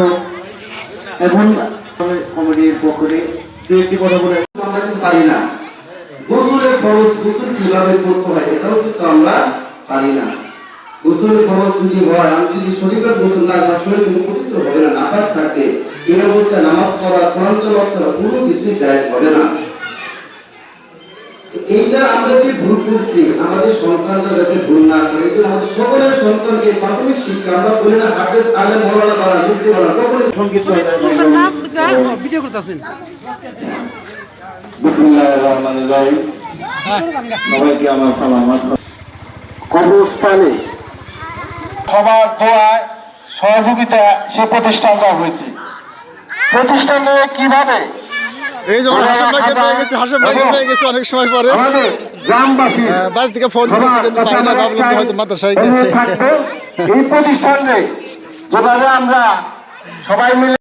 হোক, এখন কমিটির পক্ষ আমরা পারি না। গোসলের খরচ গোসল কীভাবে এটাও কিন্তু আমরা পারি না। গোসলের খরচ যদি হয়, আমি যদি শরীরের গোসল না শরীর পবিত্র হবে না, নাপাক থাকবে। এই অবস্থায় নামাজ কোনো কিছুই জায়েজ হবে না। এইটা আমরা যে ভুল করছি আমাদের সন্তানরা যাতে ভুল না করে এই আমাদের সকলের সন্তানকে প্রাথমিক শিক্ষা আমরা বলি না হাফেজ বানা মুফতি বানা কখনোই সংক্ষিপ্ত তোর নাম ভিডিও করতেছেন। বিসমিল্লাহির রহমানির রহিম। সবাইকে আমার সালাম আসসালাম। কবরস্থানে সবার দোয়ায় সহযোগিতা সে প্রতিষ্ঠানটা হয়েছে। প্রতিষ্ঠানে কীভাবে এই যেমন হাসান ভাইকে পেয়ে গেছি হাসান ভাইকে পেয়ে গেছি অনেক সময় পরে। গ্রামবাসী। বাড়ি থেকে ফোন দিয়েছি কিন্তু পাই না ভাবলাম হয়তো মাদ্রাসায় গেছে। এই প্রতিষ্ঠানে। যেভাবে আমরা সবাই মিলে